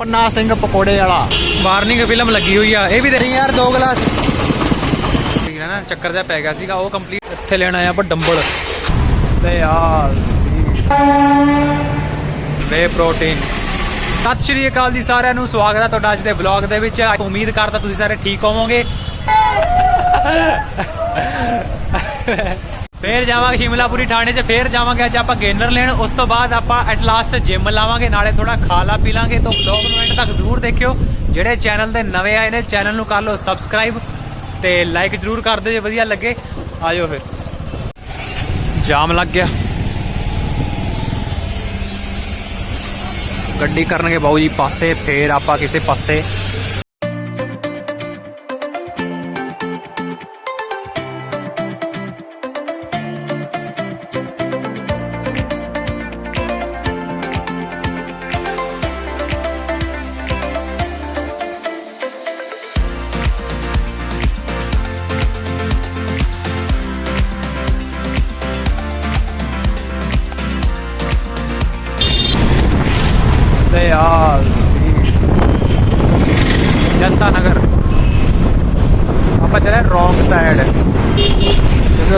ਪੰਨਾ ਸਿੰਘ ਪਕੌੜੇ ਵਾਲਾ। ਵਾਰਨਿੰਗ ਫਿਲਮ ਲੱਗੀ ਹੋਈ ਆ। ਇਹ ਵੀ ਨਹੀਂ ਯਾਰ ਦੋ ਗਲਾਸ। ਠੀਕ ਹੈ ਨਾ ਚੱਕਰ ਜਿਹਾ ਪੈ ਗਿਆ ਸੀਗਾ ਉਹ ਕੰਪਲੀਟ ਇੱਥੇ ਲੈਣ ਆਇਆ ਆਪਾਂ ਡੰਬਲ। ਤੇ ਯਾਰ ਵੇ ਪ੍ਰੋਟੀਨ ਸਤਿ ਸ਼੍ਰੀ ਅਕਾਲ ਜੀ ਸਾਰਿਆਂ ਨੂੰ ਸਵਾਗਤ ਹੈ ਤੁਹਾਡਾ ਅੱਜ ਦੇ ਵਲੌਗ ਦੇ ਵਿੱਚ। ਉਮੀਦ ਕਰਦਾ ਤੁਸੀਂ ਸਾਰੇ ਠੀਕ ਹੋਵੋਗੇ। ਫੇਰ ਜਾਵਾਂਗੇ ਸ਼ਿਮਲਾਪੁਰੀ ਥਾਣੇ 'ਚ, ਫੇਰ ਜਾਵਾਂਗੇ ਅੱਜ ਆਪਾਂ ਗੇਨਰ ਲੈਣ। ਉਸ ਤੋਂ ਬਾਅਦ ਆਪਾਂ ਐਟ ਲਾਸਟ ਜਿਮ ਲਾਵਾਂਗੇ, ਨਾਲੇ ਥੋੜਾ ਖਾ ਲਾ ਪੀ ਲਾਂਗੇ। ਤਾਂ ਵਲੌਗ ਨੂੰ ਐਂਡ ਤੱਕ ਜ਼ਰੂਰ ਦੇਖਿਓ। ਜਿਹੜੇ ਚੈਨਲ ਦੇ ਨਵੇਂ ਆਏ ਨੇ ਚੈਨਲ ਨੂੰ ਕਰ ਲਓ ਸਬਸਕ੍ਰਾਈਬ ਤੇ ਲਾਈਕ ਜ਼ਰੂਰ ਕਰ ਦਿਓ ਜੇ ਵਧੀਆ ਲੱਗੇ। ਆਜੋ ਫਿਰ। ਜਾਮ ਲੱਗ ਗਿਆ। ਗੱਡੀ ਕਰਨਗੇ ਬਾਊ ਜੀ, ਪਾਸੇ, ਫੇਰ ਆਪਾਂ ਕਿਸੇ ਪਾਸੇ।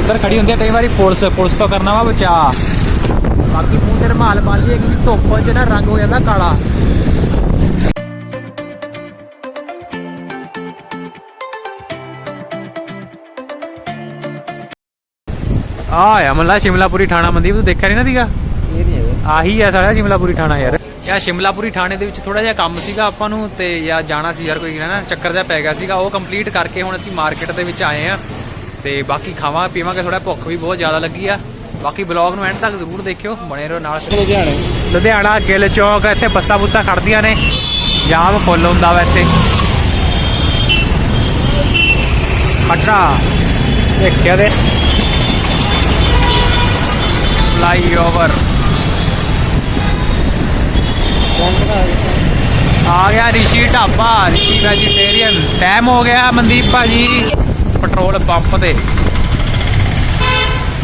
ਉੱਧਰ ਖੜੀ ਹੁੰਦੀ ਹੈ ਕਈ ਵਾਰੀ ਪੁਲਿਸ ਪੁਲਿਸ ਤੋਂ ਕਰਨਾ ਵਾ ਬਚਾ। ਬਾਕੀ ਮੂੰਹ ਤੇ ਰਮਾਲ ਪਾ ਲਈਏ ਕਿਉਂਕਿ ਧੁੱਪ 'ਚ ਨਾ ਰੰਗ ਹੋ ਜਾਂਦਾ ਕਾਲਾ। ਆ ਆ ਮੱਲਾ ਸ਼ਿਮਲਾਪੁਰੀ ਥਾਣਾ ਮਨਦੀਪ ਤੂੰ ਦੇਖਿਆ ਨਹੀਂ ਨਾ ਦੀਗਾ? ਇਹ ਨਹੀਂ ਹੈਗਾ। ਆਹੀ ਆ ਸਾਡਾ ਸ਼ਿਮਲਾਪੁਰੀ ਥਾਣਾ ਯਾਰ। ਯਾ ਸ਼ਿਮਲਾਪੁਰੀ ਥਾਣੇ ਦੇ ਵਿੱਚ ਥੋੜਾ ਜਿਹਾ ਕੰਮ ਸੀਗਾ ਆਪਾਂ ਨੂੰ ਤੇ ਯਾ ਜਾਣਾ ਸੀ ਯਾਰ ਕੋਈ ਨਾ ਚੱਕਰ ਜਿਹਾ ਪੈ ਗਿਆ ਸੀਗਾ। ਉਹ ਕੰਪਲੀਟ ਕਰਕੇ ਹੁਣ ਅਸੀਂ ਮਾਰਕੀਟ ਦੇ ਵਿੱਚ ਆਏ ਆ। ਤੇ ਬਾਕੀ ਖਾਵਾਂ ਪੀਵਾਂਗੇ ਥੋੜਾ ਭੁੱਖ ਵੀ ਬਹੁਤ ਜ਼ਿਆਦਾ ਲੱਗੀ ਆ। ਬਾਕੀ ਬਲੌਗ ਨੂੰ ਐਂਡ ਤੱਕ ਜ਼ਰੂਰ ਦੇਖਿਓ ਬਣੇ ਰਹੋ ਨਾਲ ਲੁਧਿਆਣੇ। ਲੁਧਿਆਣਾ ਗਿੱਲ ਚੌਕ ਇੱਥੇ ਬੱਸਾਂ ਬੁੱਸਾਂ ਖੜਦੀਆਂ ਨੇ। ਜਾਮ ਫੁੱਲ ਹੁੰਦਾ ਵਾ ਇੱਥੇ। ਖਟਰਾ ਦੇਖਿਆ ਦੇ ਫਲਾਈਓਵਰ ਆ ਗਿਆ ਰਿਸ਼ੀ ਢਾਬਾ ਰਿਸ਼ੀ ਵੈਜੀਟੇਰੀਅਨ ਟਾਈਮ ਹੋ ਗਿਆ ਮਨਦੀਪ ਭਾਜੀ। ਪੈਟਰੋਲ ਪੰਪ ਤੇ।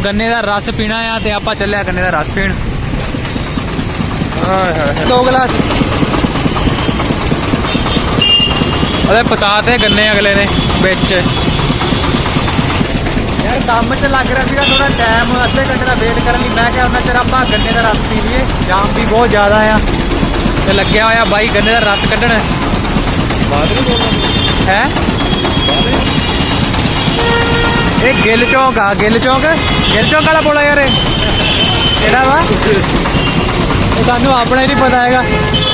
ਗੰਨੇ ਦਾ ਰਸ ਪੀਣਾ ਆ ਤੇ ਆਪਾਂ ਚੱਲਿਆ ਗੰਨੇ ਦਾ ਰਸ ਪੀਣ। ਹਾਏ ਦੋ ਗਲਾਸ। ਉਹਦੇ ਪਤਾ ਤੇ ਗੰਨੇ ਅਗਲੇ ਨੇ ਵਿੱਚ। ਯਾਰ ਕੰਮ 'ਚ ਲੱਗ ਰਿਹਾ ਸੀਗਾ ਥੋੜਾ ਟਾਈਮ ਅੱਧੇ ਘੰਟੇ ਦਾ ਵੇਟ ਕਰਨ ਲਈ। ਮੈਂ ਕਿਹਾ ਉਹਨਾਂ ਚਿਰ ਆਪਾਂ ਗੰਨੇ ਦਾ ਰਸ ਪੀ ਲਈਏ ਜਾਮ ਵੀ ਬਹੁਤ ਜ਼ਿਆਦਾ ਆ। ਤੇ ਲੱਗਿਆ ਹੋਇਆ ਬਾਈ ਗੰਨੇ ਦਾ ਰਸ ਕੱਢਣ। ਬਾਅਦ ਨਹੀਂ ਬੋਲਣਾ। ਹੈ? ਇਹ ਗਿੱਲ ਚੌਂਕ ਆ, ਗਿੱਲ ਚੌਂਕ? ਗਿੱਲ ਚੌਕ ਵਾਲਾ ਬੋਲਾ ਯਾਰ ਇਹ। ਕਿਹੜਾ ਵਾ? ਉਹ ਸਾਨੂੰ ਆਪਣਾ ਹੀ ਨਹੀਂ ਪਤਾ ਹੈਗਾ।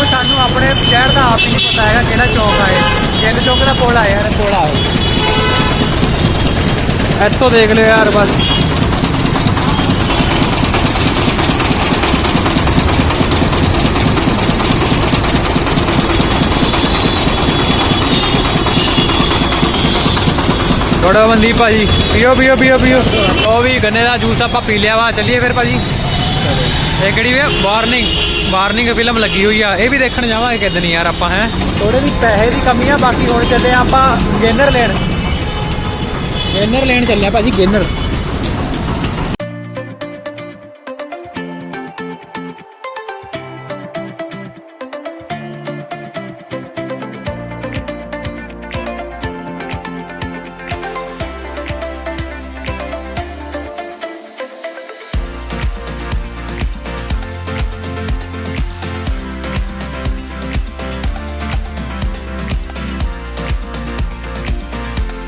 ਉਹ ਸਾਨੂੰ ਆਪਣੇ ਸ਼ਹਿਰ ਦਾ ਆਪ ਹੀ ਨਹੀਂ ਪਤਾ ਹੈਗਾ ਕਿਹੜਾ ਚੌਂਕ ਆ ਇਹ। ਗਿੱਲ ਚੌਂਕ ਦਾ ਪੁਲ ਆ ਯਾਰ ਪੁਲ ਆ। ਇੱਥੋਂ ਦੇਖ ਲਿਓ ਯਾਰ ਬਸ। ਥੋੜਾ ਮਨਦੀਪ ਭਾਜੀ। ਪੀਓ ਪੀਓ ਪੀਓ ਪੀਓ। ਉਹ ਵੀ ਗੰਨੇ ਦਾ ਜੂਸ ਆਪਾਂ ਪੀ ਲਿਆ ਵਾ। ਚੱਲੀਏ ਫਿਰ ਭਾਜੀ। ਇਹ ਕਿਹੜੀ ਵੇ ਵਾਰਨਿੰਗ ਵਾਰਨਿੰਗ ਫਿਲਮ ਲੱਗੀ ਹੋਈ ਆ। ਇਹ ਵੀ ਦੇਖਣ ਜਾਵਾਂਗੇ ਕਿਦਨ ਯਾਰ ਆਪਾਂ ਹੈ। ਥੋੜੇ ਦੀ ਪੈਸੇ ਦੀ ਕਮੀ ਆ ਬਾਕੀ ਹੁਣ ਚੱਲੇ ਆਪਾਂ ਗੇਨਰ ਲੈਣ। ਗੇਨਰ ਲੈਣ ਚੱਲਿਆ ਭਾਜੀ ਗੇਨਰ।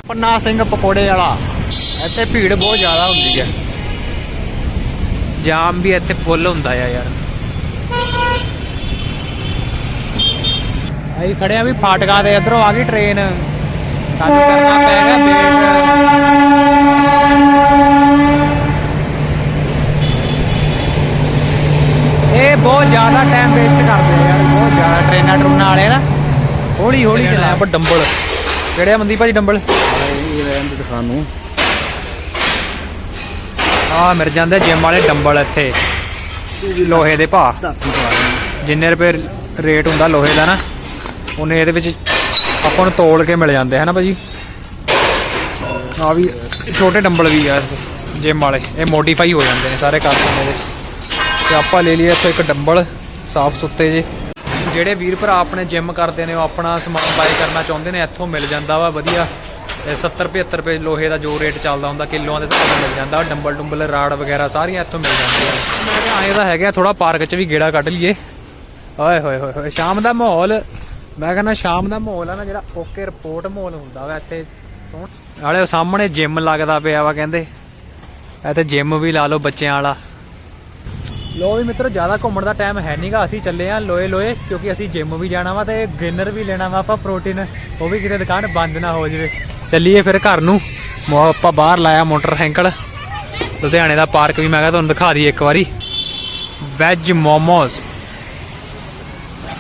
ਪੰਨਾ ਸਿੰਘ ਪਕੌੜੇ ਵਾਲਾ। ਇੱਥੇ ਭੀੜ ਬਹੁਤ ਜ਼ਿਆਦਾ ਹੁੰਦੀ ਹੈ। ਜਾਮ ਵੀ ਇੱਥੇ ਫੁੱਲ ਹੁੰਦਾ ਆ ਯਾਰ। ਅਸੀਂ ਖੜੇ ਆ ਵੀ ਫਾਟਕਾ ਦੇ ਇਧਰੋਂ ਆ ਗਈ ਟ੍ਰੇਨ ਸਾਨੂੰ ਕਰਨਾ ਪੈ ਗਿਆ ਵੇਟ ਇਹ ਬਹੁਤ ਜ਼ਿਆਦਾ ਟਾਈਮ ਵੇਸਟ ਕਰਦੇ ਯਾਰ ਬਹੁਤ ਜ਼ਿਆਦਾ ਟ੍ਰੇਨਾਂ ਟਰੂਨਾਂ ਵਾਲੇ ਨਾ। ਹੌਲੀ ਹੌਲੀ ਚਲਾਇਆ ਆਪਾਂ ਡੰਬਲ। ਕਿਹੜੇ ਮਨਦੀਪ ਭਾਜੀ ਡੰਬਲ? ਇਹ ਰਹਿਣ ਦੇ ਸਾਨੂੰ ਆ ਮਿਲ ਜਾਂਦੇ ਜਿਮ ਵਾਲੇ ਡੰਬਲ ਇੱਥੇ। ਲੋਹੇ ਦੇ ਭਾ ਜਿੰਨੇ ਰੁਪਏ ਰੇਟ ਹੁੰਦਾ ਲੋਹੇ ਦਾ ਨਾ ਉਹਨੇ ਇਹਦੇ ਵਿੱਚ ਆਪਾਂ ਨੂੰ ਤੋਲ ਕੇ ਮਿਲ ਜਾਂਦੇ ਹੈ ਨਾ ਭਾਜੀ? ਆ ਵੀ ਛੋਟੇ ਡੰਬਲ ਵੀ ਆ ਜਿਮ ਵਾਲੇ। ਇਹ ਮੋਡੀਫਾਈ ਹੋ ਜਾਂਦੇ ਨੇ ਸਾਰੇ ਕਾਰਟੂਨ ਇਹਦੇ ਤੇ ਆਪਾਂ ਲੈ ਲਿਆ ਇੱਥੇ ਇੱਕ ਡੰਬਲ ਸਾਫ਼ ਸੁੱਤੇ ਜੇ। ਜਿਹੜੇ ਵੀਰ ਭਰਾ ਆਪਣੇ ਜਿਮ ਕਰਦੇ ਨੇ ਉਹ ਆਪਣਾ ਸਮਾਨ ਬਾਈ ਕਰਨਾ ਚਾਹੁੰਦੇ ਨੇ ਇੱਥੋਂ ਮਿਲ ਜਾਂਦਾ ਵਾ ਵਧੀਆ। 70 75 ਰੁਪਏ ਲੋਹੇ ਦਾ ਜੋ ਰੇਟ ਚੱਲਦਾ ਹੁੰਦਾ, ਕਿਲੋਆਂ ਦੇ ਹਿਸਾਬ ਨਾਲ ਮਿਲ ਜਾਂਦਾ, ਡੰਬਲ ਡੁੰਬਲ, ਰਾੜ ਵਗੈਰਾ ਸਾਰੀਆਂ ਇੱਥੋਂ ਮਿਲ ਜਾਂਦੀਆਂ ਮੈਂ ਕਿਹਾ ਆਏ ਤਾਂ ਹੈਗਾ ਥੋੜਾ ਪਾਰਕ 'ਚ ਵੀ ਗੇੜਾ ਕੱਢ ਲਈਏ। ਓਏ ਹੋਏ ਹੋਏ ਸ਼ਾਮ ਦਾ ਮਾਹੌਲ, ਮੈਂ ਕਹਿੰਦਾ ਸ਼ਾਮ ਦਾ ਮਾਹੌਲ ਆ ਨਾ, ਜਿਹੜਾ ਓਕੇ ਰਿਪੋਰਟ ਮਾਹੌਲ ਹੁੰਦਾ ਵਾ ਇੱਥੇ। ਸੋਹਣ। ਨਾਲੇ ਸਾਹਮਣੇ ਜਿਮ ਲੱਗਦਾ ਪਿਆ ਵਾ ਕਹਿੰਦੇ। ਇੱਥੇ ਜਿਮ ਵੀ ਲਾ ਲਓ ਬੱਚਿਆਂ ਵਾਲਾ। ਲੋ ਵੀ ਮਿੱਤਰੋ, ਜ਼ਿਆਦਾ ਘੁੰਮਣ ਦਾ ਟਾਈਮ ਹੈ ਨਹੀਂਗਾ ਅਸੀਂ ਚੱਲੇ ਆ ਲੋਏ ਲੋਏ ਕਿਉਂਕਿ ਅਸੀਂ ਜਿਮ ਵੀ ਜਾਣਾ ਵਾ ਤੇ ਗਿਨਰ ਵੀ ਲੈਣਾ ਵਾ ਆਪਾਂ ਪ੍ਰੋਟੀਨ ਉਹ ਵੀ ਕਿਤੇ ਦੁਕਾਨ ਬੰਦ ਨਾ ਹੋ ਜਾਵੇ। ਚੱਲੀਏ ਫਿਰ ਘਰ ਨੂੰ। ਆਪਾਂ ਬਾਹਰ ਲਾਇਆ ਮੋਟਰਸਾਈਕਲ ਲੁਧਿਆਣੇ ਦਾ ਪਾਰਕ ਵੀ ਮੈਂ ਕਿਹਾ ਤੁਹਾਨੂੰ ਦਿਖਾ ਦਈਏ ਇੱਕ ਵਾਰੀ। Veg momos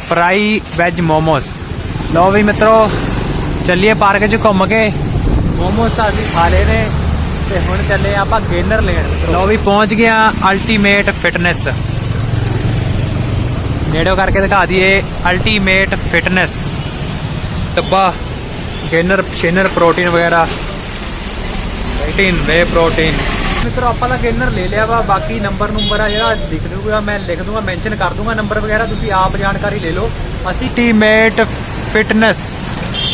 fry veg momos ਲਓ ਵੀ ਮਿੱਤਰੋ ਚੱਲੀਏ ਪਾਰਕ 'ਚ ਘੁੰਮ ਕੇ। ਮੋਮੋਸ ਤਾਂ ਅਸੀਂ ਖਾ ਲਏ ਨੇ ਤੇ ਹੁਣ ਚੱਲੇ ਆਪਾਂ ਗੇਨਰ ਲੈਣ ਲਓ ਵੀ ਪਹੁੰਚ ਗਿਆ ਅਲਟੀਮੇਟ ਫਿਟਨੈਸ ਨੇੜੋ ਕਰਕੇ ਦਿਖਾ ਦਈਏ ਅਲਟੀਮੇਟ ਫਿਟਨੈਸ ਡੱਬਾ ਗੇਨਰ ਸ਼ੇਨਰ ਪ੍ਰੋਟੀਨ ਵਗੈਰਾ। ਪ੍ਰੋਟੀਨ ਵੇ ਪ੍ਰੋਟੀਨ ਮਿੱਤਰੋ, ਆਪਾਂ ਤਾਂ ਗੇਨਰ ਲੈ ਲਿਆ ਵਾ, ਬਾਕੀ ਨੰਬਰ ਨੰਬਰ ਆ, ਜਿਹੜਾ ਲਿਖ ਦੂਗਾ ਮੈਂ ਲਿਖ ਦੂੰਗਾ ਮੈਂਸ਼ਨ ਕਰ ਦੂੰਗਾ ਨੰਬਰ ਵਗੈਰਾ ਤੁਸੀਂ ਆਪ ਜਾਣਕਾਰੀ ਲੈ ਲਓ। ਅਸੀਂ ਟੀਮੇਟ ਫਿਟਨੈਸ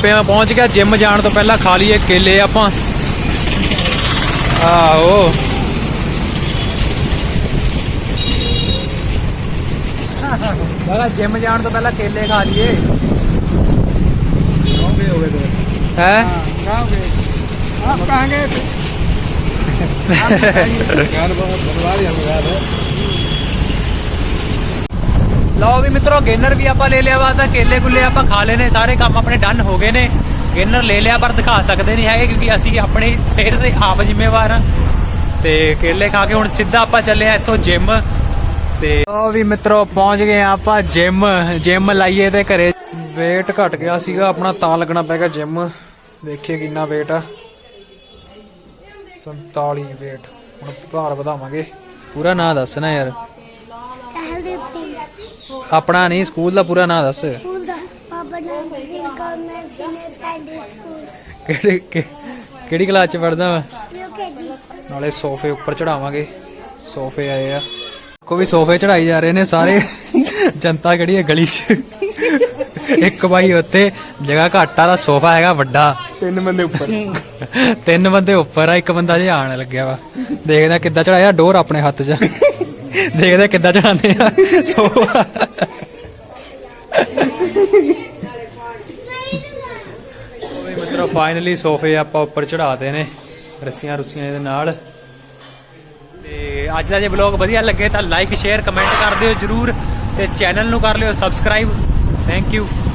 ਤੇ ਮੈਂ ਪਹੁੰਚ ਗਿਆ ਜਿਮ ਜਾਣ ਤੋਂ ਪਹਿਲਾਂ ਖਾ ਲਈਏ ਕੇਲੇ ਆਪਾਂ। ਆਓ ਮੈਂ ਜਿਮ ਜਾਣ ਤੋਂ ਪਹਿਲਾਂ ਕੇਲੇ ਖਾ ਲਈਏ। ਹੋਗੇ ਹੋਗੇ ਹੈ? ਆਪ ਕਹਾਂਗੇ। ਯਾਰ ਬਹੁਤ ਲਓ ਵੀ ਮਿੱਤਰੋ ਗੇਨਰ ਵੀ ਆਪਾਂ ਲੈ ਲਿਆ ਵਾ ਤਾਂ ਕੇਲੇ ਗੁੱਲੇ ਆਪਾਂ ਖਾ ਲਏ ਨੇ ਸਾਰੇ ਕੰਮ ਆਪਣੇ ਡਨ ਹੋ ਗਏ ਨੇ। ਗੇਨਰ ਲੈ ਲਿਆ ਪਰ ਦਿਖਾ ਸਕਦੇ ਨਹੀਂ ਹੈਗੇ ਕਿਉਂਕਿ ਅਸੀਂ ਆਪਣੀ ਸਿਹਤ ਦੇ ਆਪ ਜ਼ਿੰਮੇਵਾਰ ਹਾਂ। ਤੇ ਕੇਲੇ ਖਾ ਕੇ ਹੁਣ ਸਿੱਧਾ ਆਪਾਂ ਚੱਲੇ ਆ ਇੱਥੋਂ ਜਿਮ ਤੇ ਉਹ ਵੀ ਮਿੱਤਰੋ ਪਹੁੰਚ ਗਏ ਆ ਆਪਾਂ ਜਿਮ ਜਿਮ ਲਾਈਏ ਤੇ ਘਰੇ weight ਘਟ ਗਿਆ ਸੀਗਾ, ਆਪਣਾ ਤਾਂ ਲੱਗਣਾ ਪੈ ਗਿਆ ਜਿਮ ਦੇਖੀਏ ਕਿੰਨਾ weight ਆ। 47 weight ਹੁਣ ਭਾਰ ਵਧਾਵਾਂਗੇ। ਪੂਰਾ ਨਾਂ ਦੱਸਣਾ ਯਾਰ। ਟਹਿਲਦੇ ਸੀ ਆਪਣਾ ਨਹੀਂ, ਸਕੂਲ ਦਾ ਪੂਰਾ ਨਾਂ ਦੱਸ। ਸਕੂਲ ਦਾ Baba Naam Singh government senior secondary school ਕਿਹੜੀ ਕਿਹੜੀ ਕਲਾਸ ਚ ਪੜਦਾ ਵਾ? ਨਾਲੇ ਸੋਫੇ ਉੱਪਰ ਚੜਾਵਾਂਗੇ ਸੋਫੇ ਆਏ ਆ। ਕੋ ਵੀ ਸੋਫੇ ਚੜਾਈ ਜਾ ਰਹੇ ਨੇ ਸਾਰੇ। ਜਨਤਾ ਕਿਹੜੀ ਹੈ ਗਲੀ 'ਚ। ਇੱਕ ਬਾਈ ਉੱਤੇ ਜਗ੍ਹਾ ਘੱਟ ਦਾ ਸੋਫਾ ਹੈਗਾ ਵੱਡਾ। ਤਿੰਨ ਬੰਦੇ ਉੱਪਰ। ਤਿੰਨ ਬੰਦੇ ਉੱਪਰ ਆ ਇੱਕ ਬੰਦਾ ਜੇ ਆਣ ਲੱਗਿਆ ਵਾ। ਦੇਖਦਾ ਕਿੱਦਾਂ ਚੜਾਇਆ ਡੋਰ ਆਪਣੇ ਹੱਥ 'ਚ। ਦੇਖਦੇ ਕਿੱਦਾਂ ਚੜਾਉਂਦੇ ਆ ਸੋਫਾ। ਵੀ ਮਿੱਤਰੋ ਫਾਈਨਲੀ ਸੋਫੇ ਆਪਾਂ ਉੱਪਰ ਚੜਾਤੇ ਨੇ ਰੱਸੀਆਂ ਰੁੱਸੀਆਂ ਇਹਦੇ ਨਾਲ। ਤੇ ਅੱਜ ਦਾ ਜੇ ਵਲੌਗ ਵਧੀਆ ਲੱਗੇ ਤਾਂ ਲਾਈਕ ਸ਼ੇਅਰ ਕਮੈਂਟ ਕਰ ਦਿਓ ਜਰੂਰ। ਤੇ ਚੈਨਲ ਨੂੰ ਕਰ ਲਿਓ ਸਬਸਕ੍ਰਾਈਬ Thank you.